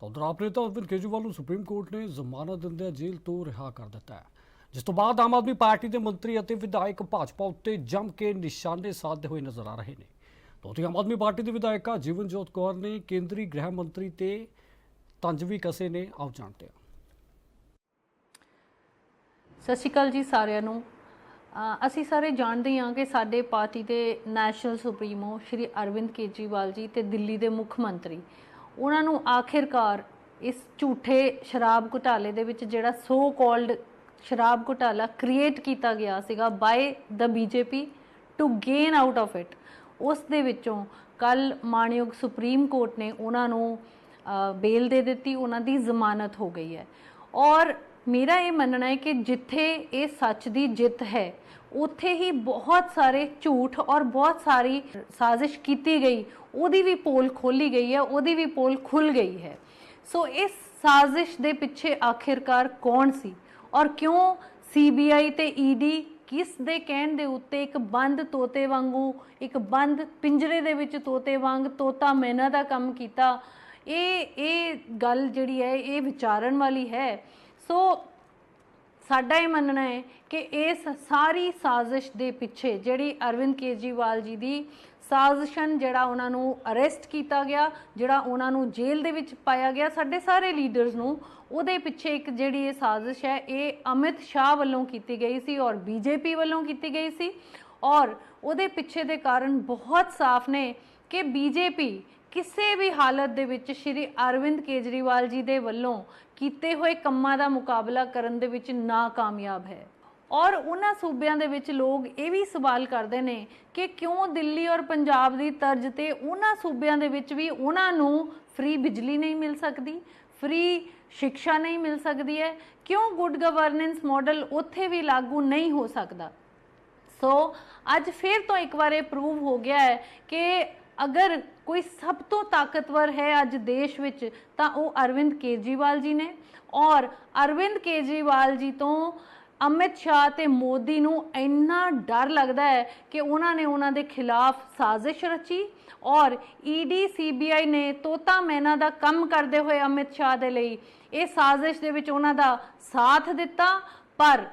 ਤਾਂ ਆਪ ਨੇਤਾ ਅਰਵਿੰਦ ਕੇਜਰੀਵਾਲ ਨੂੰ ਸੁਪਰੀਮ ਕੋਰਟ ਨੇ ਜ਼ਮਾਨਤ ਦਿੰਦਿਆਂ ਜੇਲ੍ਹ ਤੋਂ ਰਿਹਾ ਕਰ ਦਿੱਤਾ ਹੈ। ਜਿਸ ਤੋਂ ਬਾਅਦ ਆਮ ਆਦਮੀ ਪਾਰਟੀ ਦੇ ਮੰਤਰੀ ਅਤੇ ਵਿਧਾਇਕ ਭਾਜਪਾ ਉੱਤੇ ਜੰਮ ਕੇ ਨਿਸ਼ਾਨੇ ਸਾਧਦੇ ਹੋਏ ਨਜ਼ਰ ਆ ਰਹੇ ਨੇ। ਤਾਂ ਉੱਥੇ ਆਮ ਆਦਮੀ ਪਾਰਟੀ ਦੇ ਵਿਧਾਇਕਾ ਜੀਵਨਜੋਤ ਕੌਰ ਨੇ ਕੇਂਦਰੀ ਗ੍ਰਹਿ ਮੰਤਰੀ ਤੇ ਤੰਜ ਕਸੇ ਨੇ, ਆਓ ਜਾਣਦੇ ਹਾਂ। ਸਤਿ ਸ਼੍ਰੀ ਅਕਾਲ ਜੀ ਸਾਰਿਆਂ ਨੂੰ। ਅਸੀਂ ਸਾਰੇ ਜਾਣਦੇ ਹਾਂ ਕਿ ਸਾਡੇ ਪਾਰਟੀ ਦੇ ਨੈਸ਼ਨਲ ਸੁਪਰੀਮੋ ਸ਼੍ਰੀ ਅਰਵਿੰਦ ਕੇਜਰੀਵਾਲ ਜੀ ਤੇ ਦਿੱਲੀ ਦੇ ਮੁੱਖ ਮੰਤਰੀ ਉਹਨਾਂ ਨੂੰ ਆਖਿਰਕਾਰ ਇਸ ਝੂਠੇ ਸ਼ਰਾਬ ਘੁਟਾਲੇ ਦੇ ਵਿੱਚ ਜਿਹੜਾ ਸੋ ਕਾਲਡ ਸ਼ਰਾਬ ਘੁਟਾਲਾ ਕ੍ਰੀਏਟ ਕੀਤਾ ਗਿਆ ਸੀਗਾ ਬਾਈ ਦਾ BJP to gain out of it ਉਸ ਦੇ ਵਿੱਚੋਂ ਕੱਲ ਮਾਣਯੋਗ ਸੁਪਰੀਮ ਕੋਰਟ ਨੇ ਉਹਨਾਂ ਨੂੰ ਬੇਲ ਦੇ ਦਿੱਤੀ, ਉਹਨਾਂ ਦੀ ਜ਼ਮਾਨਤ ਹੋ ਗਈ ਹੈ। ਔਰ ਮੇਰਾ ਇਹ ਮੰਨਣਾ ਹੈ ਕਿ ਜਿੱਥੇ ਇਹ ਸੱਚ ਦੀ ਜਿੱਤ ਹੈ, ਉੱਥੇ ਹੀ ਬਹੁਤ ਸਾਰੇ ਝੂਠ ਔਰ ਬਹੁਤ ਸਾਰੀ ਸਾਜ਼ਿਸ਼ ਕੀਤੀ ਗਈ, ਉਹਦੀ ਵੀ ਪੋਲ ਖੋਲੀ ਗਈ ਹੈ, ਉਹਦੀ ਵੀ ਪੋਲ ਖੁੱਲ ਗਈ ਹੈ। ਸੋ ਇਸ ਸਾਜ਼ਿਸ਼ ਦੇ ਪਿੱਛੇ ਆਖਿਰਕਾਰ ਕੌਣ ਸੀ ਔਰ ਕਿਉਂ ਸੀਬੀਆਈ ਤੇ ਈਡੀ ਕਿਸ ਦੇ ਕਹਿਣ ਦੇ ਉੱਤੇ ਇੱਕ ਬੰਦ ਤੋਤੇ ਵਾਂਗੂ, ਇੱਕ ਬੰਦ ਪਿੰਜਰੇ ਦੇ ਵਿੱਚ ਤੋਤੇ ਵਾਂਗ ਤੋਤਾ ਮੈਨਾ ਦਾ ਕੰਮ ਕੀਤਾ? ਇਹ ਇਹ ਗੱਲ ਜਿਹੜੀ ਹੈ, ਇਹ ਵਿਚਾਰਨ ਵਾਲੀ ਹੈ। ਸੋ ਸਾਡਾ ਇਹ ਮੰਨਣਾ ਹੈ ਕਿ ਇਸ ਸਾਰੀ ਸਾਜ਼ਿਸ਼ ਦੇ ਪਿੱਛੇ ਜਿਹੜੀ ਅਰਵਿੰਦ ਕੇਜਰੀਵਾਲ ਜੀ ਦੀ ਸਾਜ਼ਿਸ਼ਨ ਜਿਹੜਾ ਉਹਨਾਂ ਨੂੰ ਅਰੈਸਟ ਕੀਤਾ ਗਿਆ, ਜਿਹੜਾ ਉਹਨਾਂ ਨੂੰ ਜੇਲ੍ਹ ਦੇ ਵਿੱਚ ਪਾਇਆ ਗਿਆ, ਸਾਡੇ ਸਾਰੇ ਲੀਡਰਸ ਨੂੰ, ਉਹਦੇ ਪਿੱਛੇ ਇੱਕ ਜਿਹੜੀ ਇਹ ਸਾਜ਼ਿਸ਼ ਹੈ, ਇਹ ਅਮਿਤ ਸ਼ਾਹ ਵੱਲੋਂ ਕੀਤੀ ਗਈ ਸੀ ਔਰ ਬੀਜੇਪੀ ਵੱਲੋਂ ਕੀਤੀ ਗਈ ਸੀ। ਔਰ ਉਹਦੇ ਪਿੱਛੇ ਦੇ ਕਾਰਨ ਬਹੁਤ ਸਾਫ਼ ਨੇ ਕਿ ਬੀਜੇਪੀ ਕਿਸੇ ਵੀ ਹਾਲਤ ਦੇ ਵਿੱਚ ਸ਼੍ਰੀ ਅਰਵਿੰਦ ਕੇਜਰੀਵਾਲ ਜੀ ਦੇ ਵੱਲੋਂ ਕੀਤੇ ਹੋਏ ਕੰਮਾਂ ਦਾ ਮੁਕਾਬਲਾ ਕਰਨ ਦੇ ਵਿੱਚ ਨਾਕਾਮਯਾਬ ਹੈ। ਔਰ ਉਹਨਾਂ ਸੂਬਿਆਂ ਦੇ ਵਿੱਚ ਲੋਕ ਇਹ ਵੀ ਸਵਾਲ ਕਰਦੇ ਨੇ ਕਿ ਕਿਉਂ ਦਿੱਲੀ ਔਰ ਪੰਜਾਬ ਦੀ ਤਰਜ਼ ਤੇ ਉਹਨਾਂ ਸੂਬਿਆਂ ਦੇ ਵਿੱਚ ਵੀ ਉਹਨਾਂ ਨੂੰ ਫ੍ਰੀ ਬਿਜਲੀ ਨਹੀਂ ਮਿਲ ਸਕਦੀ ਫ੍ਰੀ ਸਿੱਖਿਆ ਨਹੀਂ ਮਿਲ ਸਕਦੀ ਹੈ? ਕਿਉਂ ਗੁੱਡ ਗਵਰਨੈਂਸ ਮਾਡਲ ਉੱਥੇ ਵੀ ਲਾਗੂ ਨਹੀਂ ਹੋ ਸਕਦਾ? ਸੋ ਅੱਜ ਫਿਰ ਤੋਂ ਇੱਕ ਵਾਰ ਇਹ ਪ੍ਰੂਵ ਹੋ ਗਿਆ ਹੈ ਕਿ ਅਗਰ ਕੋਈ ਸਭ ਤੋਂ ਤਾਕਤਵਰ ਹੈ ਅੱਜ ਦੇਸ਼ ਵਿੱਚ, ਤਾਂ ਉਹ ਅਰਵਿੰਦ ਕੇਜਰੀਵਾਲ ਜੀ ਨੇ। ਔਰ ਅਰਵਿੰਦ ਕੇਜਰੀਵਾਲ ਜੀ ਤੋਂ ਅਮਿਤ ਸ਼ਾਹ ਤੇ ਮੋਦੀ ਨੂੰ ਇੰਨਾ ਡਰ ਲੱਗਦਾ ਹੈ ਕਿ ਉਹਨਾਂ ਨੇ ਉਹਨਾਂ ਦੇ ਖਿਲਾਫ ਸਾਜ਼ਿਸ਼ ਰਚੀ। ਔਰ ਈਡੀ ਸੀਬੀਆਈ ਨੇ ਤੋਤਾ ਮੈਨਾ ਦਾ ਕੰਮ ਕਰਦੇ ਹੋਏ ਅਮਿਤ ਸ਼ਾਹ ਦੇ ਲਈ ਇਹ ਸਾਜ਼ਿਸ਼ ਦੇ ਵਿੱਚ ਉਹਨਾਂ ਦਾ ਸਾਥ ਦਿੱਤਾ। ਪਰ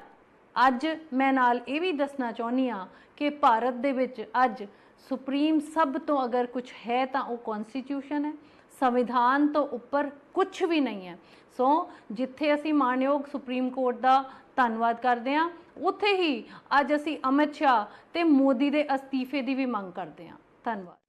ਅੱਜ ਮੈਂ ਨਾਲ ਇਹ ਵੀ ਦੱਸਣਾ ਚਾਹੁੰਦੀ ਆ ਕਿ ਭਾਰਤ ਦੇ ਵਿੱਚ ਅੱਜ ਸੁਪਰੀਮ ਸਭ ਤੋਂ ਅਗਰ ਕੁਝ ਹੈ ਤਾਂ ਉਹ ਕਨਸਟੀਟਿਊਸ਼ਨ ਹੈ। ਸੰਵਿਧਾਨ ਤੋਂ ਉੱਪਰ ਕੁਝ ਵੀ ਨਹੀਂ ਹੈ। ਸੋ ਜਿੱਥੇ ਅਸੀਂ ਮਾਨਯੋਗ ਸੁਪਰੀਮ ਕੋਰਟ ਦਾ ਧੰਨਵਾਦ ਕਰਦੇ ਹਾਂ, ਉੱਥੇ ਹੀ ਅੱਜ ਅਸੀਂ ਅਮਿਤ ਸ਼ਾਹ ਤੇ ਮੋਦੀ ਦੇ ਅਸਤੀਫੇ ਦੀ ਵੀ ਮੰਗ ਕਰਦੇ ਹਾਂ। ਧੰਨਵਾਦ।